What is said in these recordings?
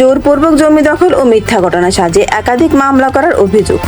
জোরপূর্বক জমি দখল ও মিথ্যা ঘটনা সাজে একাধিক মামলা করার অভিযোগ।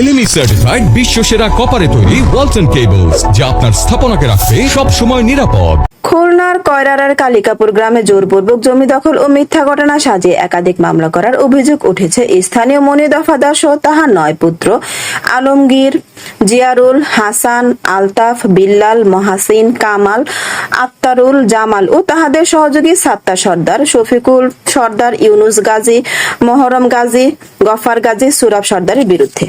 এলএমই সার্টিফাইড বিশ্ব সেরা কপারে তৈরি ওয়ালটন কেবলস যা আপনার স্থাপনাকে রাখবে সব সময় নিরাপদ। খুলনার কয়রারার কালিকাপুর গ্রামে জোরপূর্বক জমি দখল ও মিথ্যা ঘটনা সাজিয়ে একাধিক মামলা করার অভিযোগ উঠেছে। স্থানীয় মনি দফাদার সহ তাহার নয় পুত্র। আলমগীর, জিয়ারুল, হাসান, আলতাফ, বিল্লাল, মহাসিন, কামাল, আক্তারুল, জামাল ও তাহাদের সহযোগী সাত্তা সর্দার, শফিকুল সর্দার, ইউনুস গাজী, মহরম গাজী, গফার গাজী, সুরাব সর্দারের বিরুদ্ধে।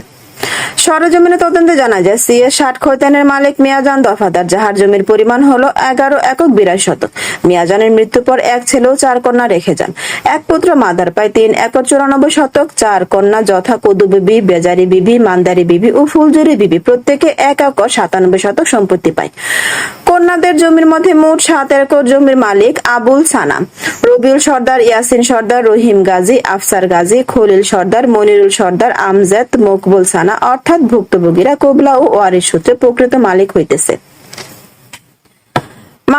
সরজমিনে তদন্তে জানা যায়, সিএ ষাট খৈতানের মালিক মিয়াজান দফাদার, যাহার জমির পরিমাণ হলো এগারো একক বিরাশ শতক। মিয়াজানের মৃত্যুর পর এক ছেলে ও চার কন্যা রেখে যান। এক পুত্র মাদার পায় তিন একর চুরানব্বই শতক, চার কন্যা যথা কদু বিবি, বেজারি বিবি, মান্দারি বিবি ও ফুলজুরি বিবি, প্রত্যেকে এক একর সাতানব্বই শতক সম্পত্তি পায়। কন্যাদের জমির মধ্যে মোট সাত একর জমির মালিক আবুল সানা রবিউল সর্দার, ইয়াসিন সর্দার, রহিম গাজী, আফসার গাজী, খলিল সর্দার, মনিরুল সর্দার, আমজাদ, মকবুল সানা, অর্থাৎ ভুক্তভোগীরা কোবলা ও ওয়ারিশ সূত্রে প্রকৃত মালিক হইতেছে।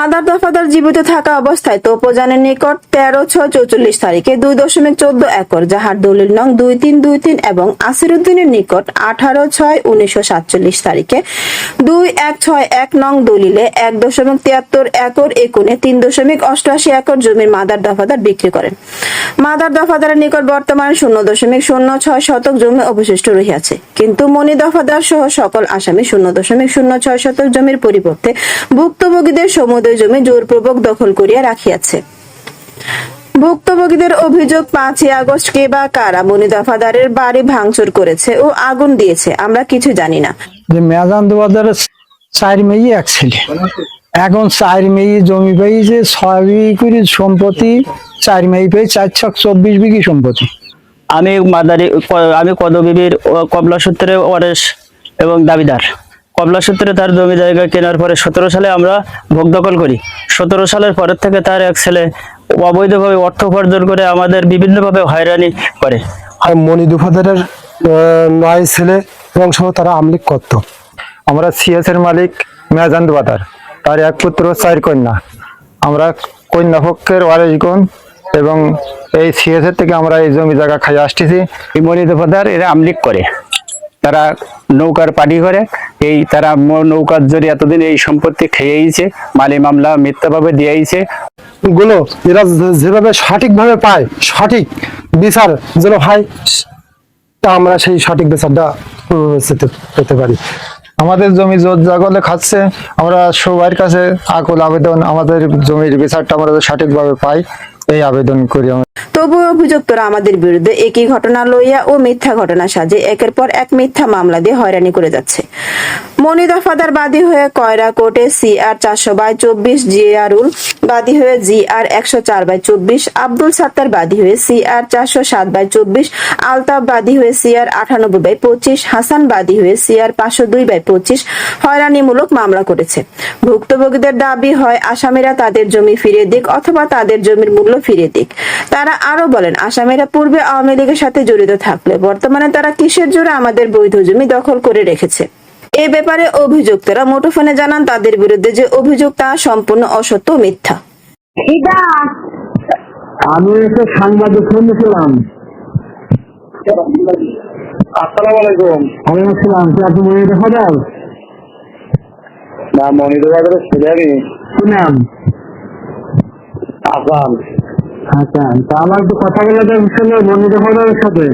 মাদার দফাদার জীবিত থাকা অবস্থায় তোপজানের নিকট তেরো ছয় চৌচল্লিশ তারিখে দুই দশমিক চোদ্দ একর যাহার দলিল নং দুই তিন দুই তিন এবং আসিরুদ্দিনের নিকট আঠারো ছয় উনিশশো সাতচল্লিশ তারিখে দুই এক ছয় এক নং দলিলে এক দশমিক তিয়াত্তর একর একুনে তিন দশমিক অষ্টআশি একর জমির মাদার দফাদার বিক্রি করেন। মাদার দফাদারের নিকট বর্তমানে শূন্য দশমিক শূন্য ছয় শতক জমি অবশিষ্ট রহিয়াছে। কিন্তু মনি দফাদার সহ সকল আসামি শূন্য দশমিক শূন্য ছয় শতক জমির পরিবর্তে ভুক্তভোগীদের সমুদয় জমি জোরপূর্বক দখল করিয়া রাখিয়াছে। ভুক্তভোগীদের অভিযোগ পাঁচই আগস্ট কে বা কারা মনি দফাদারের বাড়ি ভাঙচুর করেছে ও আগুন দিয়েছে আমরা কিছু জানি না। যে মেজান দুবাজারে চার মেয়ে এক ছেলে। এখন চার মেয়ে জমি পেয়ে যে ছয় বিঘি করে সম্পত্তি চার মেয়ে পেয়ে চার ছক চব্বিশ বিঘি সম্পত্তি। আমি মাদারি আমি কদবিবির কবলা সূত্রে ওয়ারেস এবং দাবিদার। কবলা সূত্রে তার জমি জায়গা কেনার পরে সতেরো সালে আমরা ভোগ দখল করি। সতেরো সালের পরের থেকে তার এক ছেলে অবৈধভাবে অর্থ উপার্জন করে আমাদের বিভিন্নভাবে হয়রানি করে। আর দুফাদারের নয় ছেলে এবং সহ তারা আমলিক করত। আমরা সিএস এর মালিক মেজান দুফাদার তার এক পুত্র চার কন্যা। আমরা কন্যা পক্ষের ওয়ারিশগণ এবং এই সিএস এর থেকে আমরা এই জমি জায়গা খাই আসতেছি। এই মনিদফাদার এরা আমলিক করে। তারা নৌকার পার্টি করে। এই তারা নৌকার জন্য এতদিন এই সম্পত্তি খেয়েইছে, মালি মামলা মিথ্যাভাবে দিয়েইছে। গুলো এরা যেভাবে সঠিকভাবে পায়, সঠিক বিচার যেন হয়, তা আমরা সেই সঠিক বিচারটা পেতে পারি। আমাদের জমি জোর জাগলে খাচ্ছে, আমরা সবার কাছে আকুল আবেদন, আমাদের জমির বিচারটা আমরা সঠিকভাবে পাই, এই আবেদন করি তবু অভিযুক্তরা আমাদের বিরুদ্ধে একই ঘটনা লইয়া ও মিথ্যা ঘটনা সাজে, একের পর এক মিথ্যা মামলা দিয়ে হয়রানি করে যাচ্ছে। মনি দফাদার বাদী হয়ে কয়রা কোর্টে সি আর চারশো বাই চব্বিশ জিয়ারুল বাদী হয়ে জি আর একশো চার বাই চব্বিশ, আব্দুল সাত্তার বাদী হয়ে সি আর চারশো সাত বাই চব্বিশ, আলতাফ বাদী হয়ে সি আর আটানব্বই বাই পঁচিশ, হাসান বাদী হয়ে সি আর পাঁচশো দুই বাই পঁচিশ হয়রানিমূলক মামলা করেছে। ভুক্তভোগীদের দাবি হয়, আসামিরা তাদের জমি ফিরিয়ে দিক অথবা তাদের জমির মূল্য ফিরিয়ে দিক। তারা আরও বলেন আসামিরা পূর্বে আওয়ামী লীগের সাথে জড়িত থাকলে বর্তমানে তারা কিসের জোরে আমাদের বৈধ জমি দখল করে রেখেছে? এ ব্যাপারে অভিযুক্তরা মুঠোফোনে জানান তাদের বিরুদ্ধে যে অভিযোগ তা সম্পূর্ণ অসত্য মিথ্যা। আমি একটা সাংবাদিক শুনেছিলাম আসসালামু আলাইকুম। আমি ছিলাম যে আপনি মনে দেখা না মনির বাজারের ছেলে কি নাম? আসাম। আচ্ছা তা আমার একটু কথা বলে দেন মনে দেখা দাও সাথে।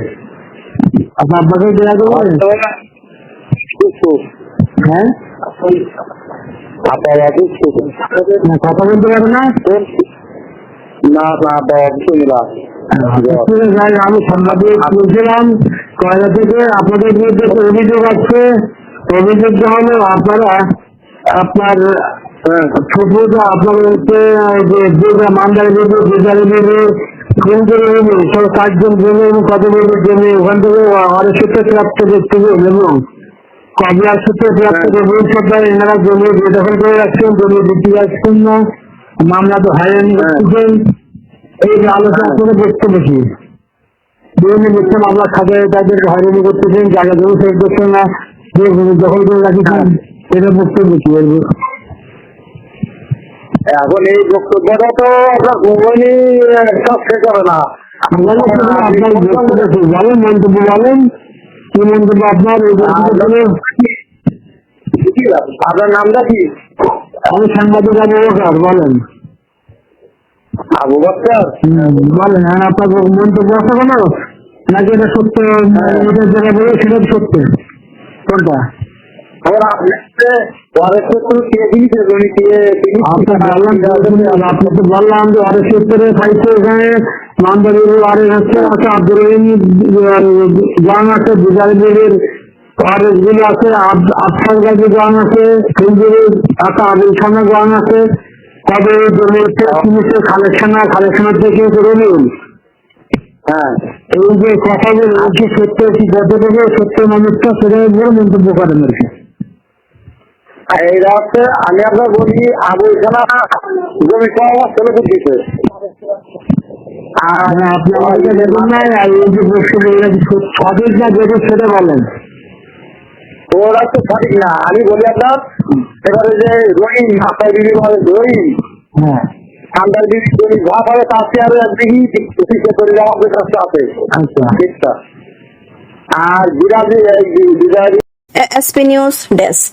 আপনার আব্বাকে দেওয়া দেবো হ্যাঁ? আপনার না, কথা বলতে পারে না? আছে, আমি সাংবাদিক বলছিলাম কয়লা থেকে আপনাদের বিরুদ্ধে অভিযোগ আছে অভিযোগটা হলো আপনারা আপনার ছোট আপনার হচ্ছে যে দুর্গা মান্দার বিবি দুর্গারি বিবি কুঞ্জের বিবি সব চারজন জমি এবং কত বিবি জমি ওখান থেকে অনেক সূত্রে প্রাপ্ত ব্যক্তি এবং কবলার সূত্রে প্রাপ্ত রবীন্দ্র সরকার এনারা জমি বেদখল করে রাখছেন জমি বিক্রি রাখছেন না। মামলা তো হয়রানি করতেছেন এই যে আলোচনা করে দেখতে বেশি বিভিন্ন মিথ্যা মামলা খাতে তাদের হয়রানি করতেছেন জায়গা জমি ফেরত দিচ্ছেন না দখল করে রাখিছেন এটা কি বলব এখন এই বক্তব্যটা তো আপনার ঘুমনি কাছে করে না। আপনার বলেন মন্তব্য বলেন। কি মন্তব্য আপনার আপনার নামটা কি? আমি সাংবাদিক আবু বকর বলেন। আবু বলেন হ্যাঁ আপনার মন্তব্য আছে কোনো? নাকি এটা সত্য? যেটা বলে সেটা সত্য। কোনটা? বললাম বললাম যে আরে সত্তরে পাইছে এখানে। নামদারি আরে হচ্ছে আছে আব্দুর রহিম গান আছে গুলো আছে আফসার গাজী গান আছে খানা গান আছে। তবে থেকে রবিউল হ্যাঁ। এই যে কথা যে সত্য কি সত্য মানুষটা সেটাই বলে মন্তব্য করেন আর কি। এই রাস্তে আমি আপনার বলি আবু খানা জমি ছেলে দিচ্ছে আর আপনি আমাকে দেখুন না এই যে প্রশ্ন বললেন সঠিক না যেটা সেটা বলেন। ওরা তো সঠিক না। আমি বলি আপনার এবারে যে রহিম মাথায় বিবি বলে রহিম। হ্যাঁ। ঠান্ডার বিবি জমি যা পাবে তার চেয়ে আরও একদিকে চিকিৎসা করে আমাদের কাছে আছে। আচ্ছা। আর বিরাজি বিরাজি। SP news desk.